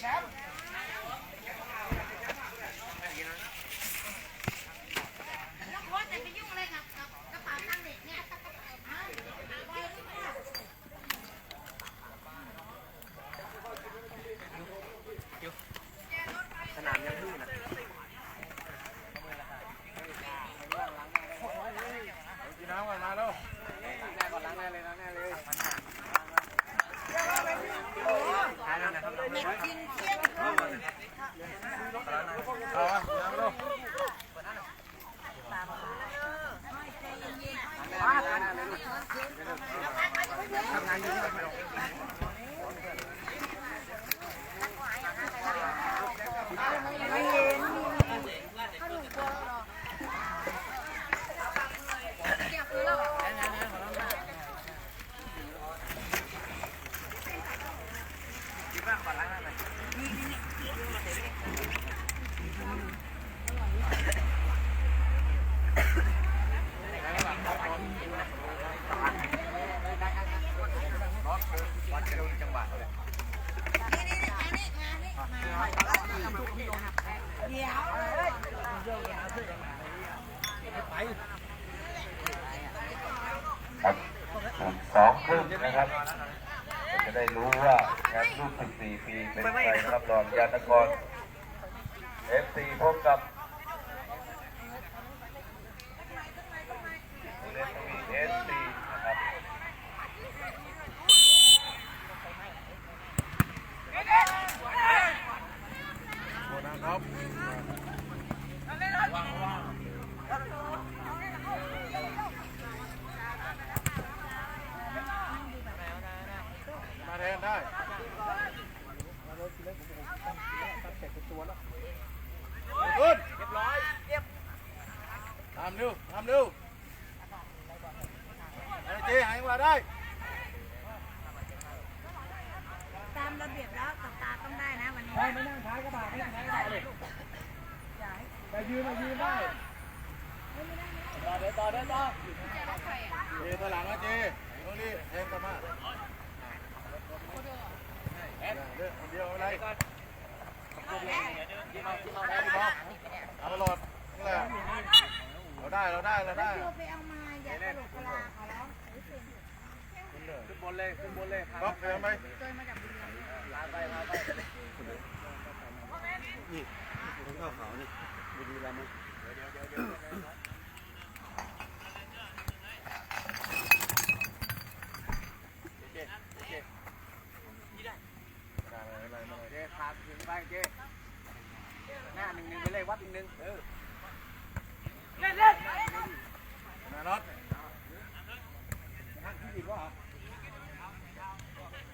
แชมป์ 24 ปีเป็นไทยครับรองยานกรเอฟซีพบกับเลสวีเอสซีนะครับครับมาแทนได้ ขึ้นเรียบร้อยทำเร็วทำเร็วไอ้เจ๊หายมาได้ตามระเบียบแล้วกับตาต้องได้นะวันนี้ไม่ไม่นั่งท้ายกระบะไม่นั่งท้ายกระบะเลยแต่ยืนมายืนได้ต่อเดินต่อเดินต่อเจ๊ถอยหลังนะเจ๊ตรงนี้แทงกลับมาเอ็นเดี๋ยวเดียวอะไรที่มาที่มา เอาหลอาตลอดนี่แหละเราได้เราได้เราได้ ไปเอามาอย่าตลกกลาขอร้องขึ้นบนเลยขึ้นบนเลยพาล็อกเดินไปเคยมาจากบุรีรัมย์ลาไปลาไปอะไรมาเลย เจ๊พาถึงไปเจ๊หน้าห นึ่งหนึ่งไปเล่นเออนะน็อตนั่งที่ดีกว่า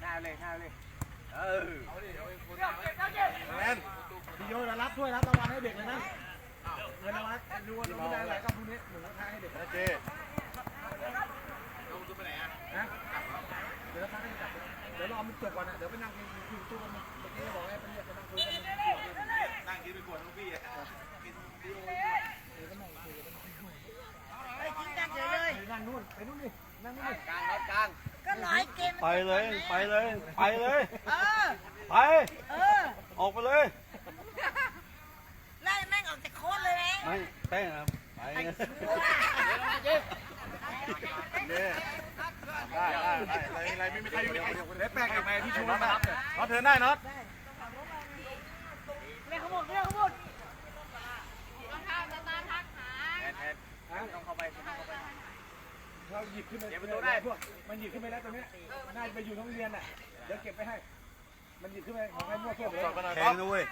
หน้าเลยหน้าเลยเออแมนพี่โยนรับถ้วยรับรางวัลให้เด็กเลยนะเงินรางวัลดูว่าไม่ได้อะไรก็พรุ่งนี้หนูทายให้เด็กนะเจนะเดี๋ยวพักให้จับเดี๋ยวรอมันจบก่อนนะเดี๋ยวไปนั่งคุยตู้กันเมื่อกี้บอกให้ไปเรียกไปนั่งคุยกัน งกินไปกวดลูกพี่อะไปกินกันเฉยเลยนั่งนู่นไปนู่นนี่นั่งนู่นนี่กลางรถกลางก็ร้อยเกมไปเลยไปเลยไปเลยเออไปเออออกไปเลยไล่แม่งออกจากโค้ดเลยไหมไม่แป้งครับไปเนี่ยได้ได้ได้อะไรอะไรไม่มีใครอยู่ในเล็บแป้งกับแม่ที่ชูน็อตน็อตเทินได้น็อต ต้องเข้าไปต้องเข้าไปเราหยิบขึ้นไปเก็บประตูได้พวกมันหยิบขึ้นไปแล้วตรงนี้น่าจะไปอยู่โรงเรียนอะ เดี๋ยวเก็บไปให้ มันหยิบขึ้นไปของให้มั่วเพื่อนเลยสอบกันหน่อยแทครับงด้วย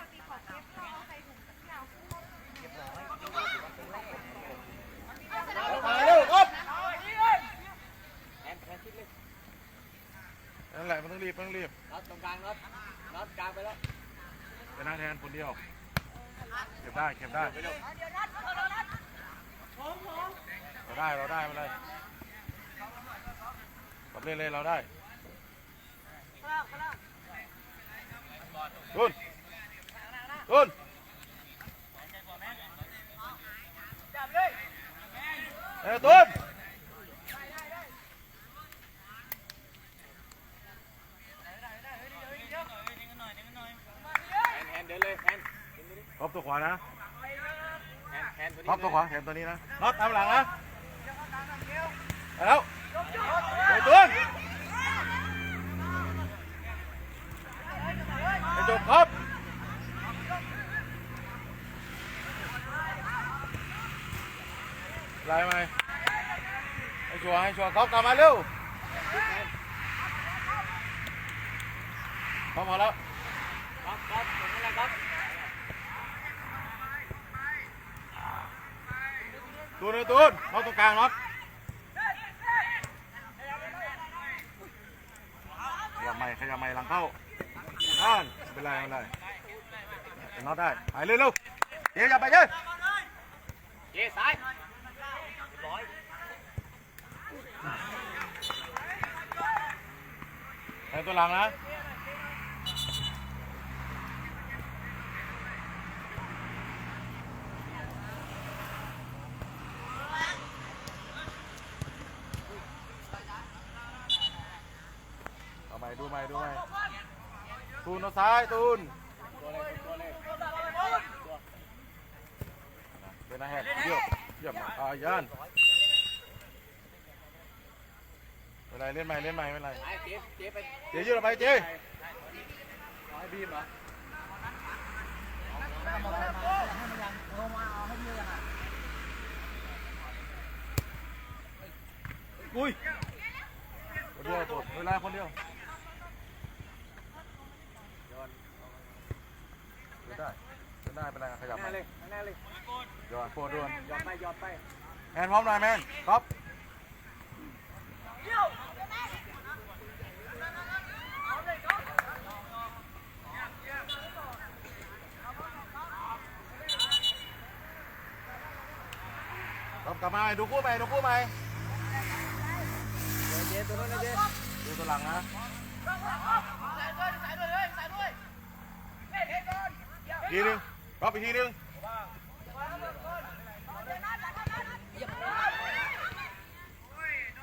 มาเร็วครับแทนแทนทิศเลยนั่นแหละมันต้องรีบมันต้องรีบน็อตตรงกลางน็อตน็อตกลางไปแล้ว ชนะแทนคนเดียว เก็บได้เก็บได้ไปเร็วเราได้เราได้มาเลยตบเล่นเลยเราได้ตุนตุนเอ้ยตุน แทนแทนเดินเลยแทน ท็อปตัวขวานะแทนแทนตัวนี้ท็อปตัวขวาแถมตัวนี้นะน็อตตามหลังนะไปแล้วเฮ้ยตุนไอ้จบครับไล่ไหมไอ้ชัวร์ให้ชัวร์ก๊อฟกลับมาเร็วก๊อฟมาแล้ว ก๊อฟก๊อฟตรงนั้นแหละก๊อฟ ตูนเลยตูนน็อตตรงกลางน็อตขยับไม่ขยับไม่หลังเข้าอ่านไม่เป็นไรไม่เป็นไรน็อตได้ไปเร็วเร็วเดี๋ยวอย่าไปเยอะเย้ซ้ายไปตัวหลังนะเอาไปดูไปดูไปตูน เอาซ้ายตูนเลยตัวเลยเป็นอาแหกเยี่ยมเยี่ยมอ่ายันเป็นไรเล่นใหม่เล่นใหม่ไม่เป็นไรเจ๊เจ๊ไปเจ๊ยืดออกไปเจ๊เอาให้บีมเหรออุ้ยคนเดียวกดเวลาคนเดียวเดิน ได้เดินได้เป็นไรขยับข้างหมาน้าเลยข้างหน้าเลยย้อนโคตรด่วนยอดไปยอดไปแมนพร้อมหน่อยแมนครับครับกลับมาดูคู่ไปดูคู่ไปเจ๊ตัวนั้นเลยเจ๊ดูตัวหลังนะ ทีหนึงรับอีกทีหนึง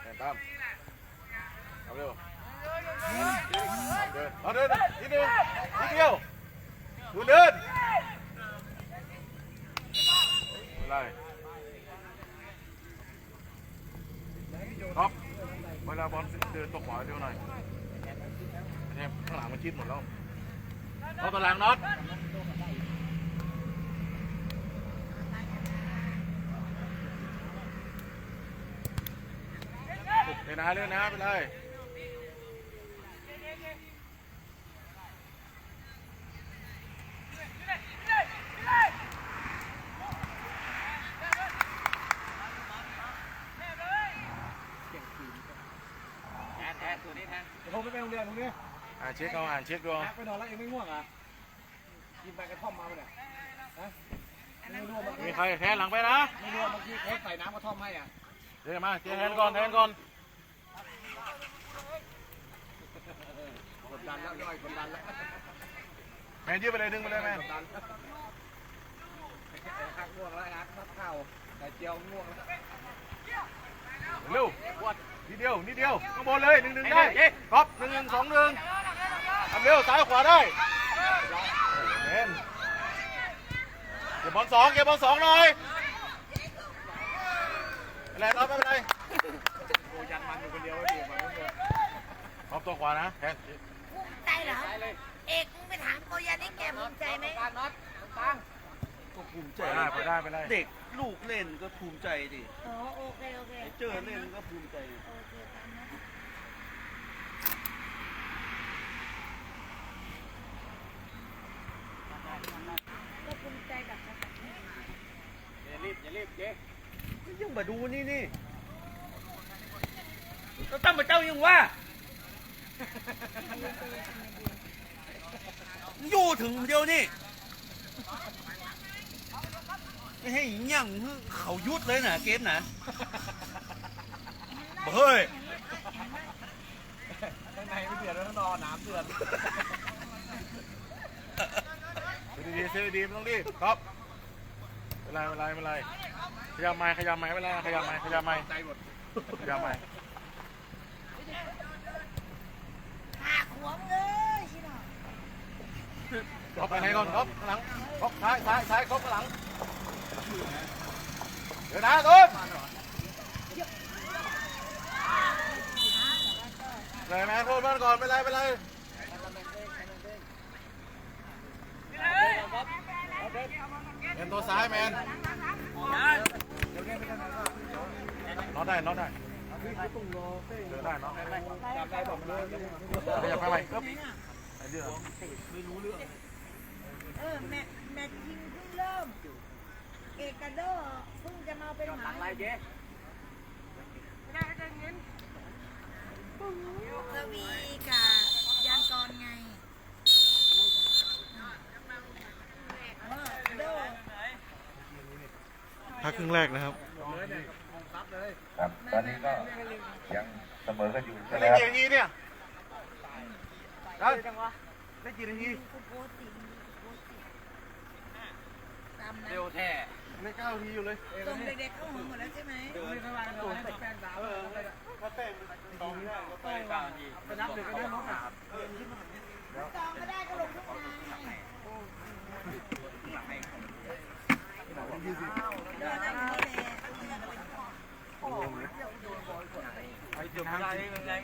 แอนตามเอาเร็วเอาเดินเอาเดินนิดนึงนิดเดียวดูเดินอะไรครับเวลาบอลเดินตกขวาเร็วหน่อยไม่ใช่ข้างหลังมันชิดหมดแล้ว เอาตัวหลังน็อตเล่นนะเล่นนะไปเลยแทนแทนตัวนี้แทนเดี๋ยวผมไม่ไปโรงเรียนตรงนี้ อ่านเช็คเอาอ่านเช็คดูแไปนอนแล้วเองไม่ง่วงเหรอะกินไปกระท่อมมาปะเนี่ยฮะไม่รู้ว่าเมื่อมีกี้ใครแทนหลังไปนะ ไม่รู้ว่าเมื่อกี้เค้กใส่น้ำกระท่อมให้อะเดี๋ยวมาเจ๊แทนก่อนแทนก่อน กดดันแล้วย่อยกดดันแล้วแมนยืดไปเลยดึงไปเลยแมนกดดันไอ้ข้างง่วงแล้วไอ้อาร์ตพักข้าวแต่เจียวง่วงแล้วเร็วนิดเดียวนิดเดียวข้างบนเลยหนึ่งหนึ่งได้ครับหนึ่งหนึ่งสองหนึ่ง ทำเร็วซ้ายขวาได้แมนเก็บบอลสองเก็บบอลสองหน่อยไม่เป็นไรน็อตไม่เป็นไรโอ้ยันมันอยู่คนเดียวไอ้เดียวมันไม่เจอครับตัวขวานะแทนภูมิใจเหรอ เอกมึงไปถามโกยันนี่แกภูมิใจไหมกลางน็อตกลางก็ภูมิใจ ไปได้ไปได้ไปได้เด็กลูกเล่นก็ภูมิใจดิ อ๋อโอเคโอเค เจอเล่นก็ภูมิใจ โอเคตามนั้นก็ภูมิใจกับสถานที่ อย่ารีบอย่ารีบเจ๊ยังมาดูนี่นี่เราตั้งมาเจ้ายังว่า อยู่ถึงเดียวนี่ไม่ให้หยั่งเขายุดเลยนะเกมนะเฮ้ยข้างในไม่เดือดแล้วข้างนอกน้ำเดือดซื้อดีๆซื้อดีๆไม่ต้องรีบครับไม่ เป็นไรไม่เป็นไรไม่เป็นไรขยับไม้ขยับไม้ไม่เป็นไรขยับไม้ขยับไม้ขยับไม้หักหัวมึงเลยชิโน่ก๊อฟไปไหนก่อนก๊อฟข้างหลังก๊อฟซ้ายซ้ายซ้ายก๊อฟข้างหลังเดี๋ยวนะตูนเลยแมนพูดมันก่อนไม่ไรไม่ไร เป็นตัวซ้ายแมนน็อตได้น็อตได้เดินได้เนาะจับได้บอกเลยขยับไปใหม่ครับไอ้เรื่องเออแมทแมทยิงเพิ่งเริ่ม เอกกาโดเพิ่งจะมาเป็นหหลัมางไรเจ๊สวีกับยานกรไงเออโด พัก ครึ่งแรกนะครับ ครับ ตอนนี้ก็ยังเสมอกันอยู่เล่ใช่นไหมครับกี่นาทีเนี่ยได้ได้กี่นาทีกูโพสต์สิโพสต์สิตามนะเร็วแท้เล่นเก้านาทีอยู่เลยส่งเด็กๆเข้าหัวหมดแล้วใช่ไหมเดินเข้ามาโดนแป้งดาวถ้าเต้นตองได้ไปเก้านาทีไปนับเด็กก็ได้น้องอะจองก็ได้ก็ลงทุกงานไงเดินได้ที่เลย ไอ้เจ้าพัง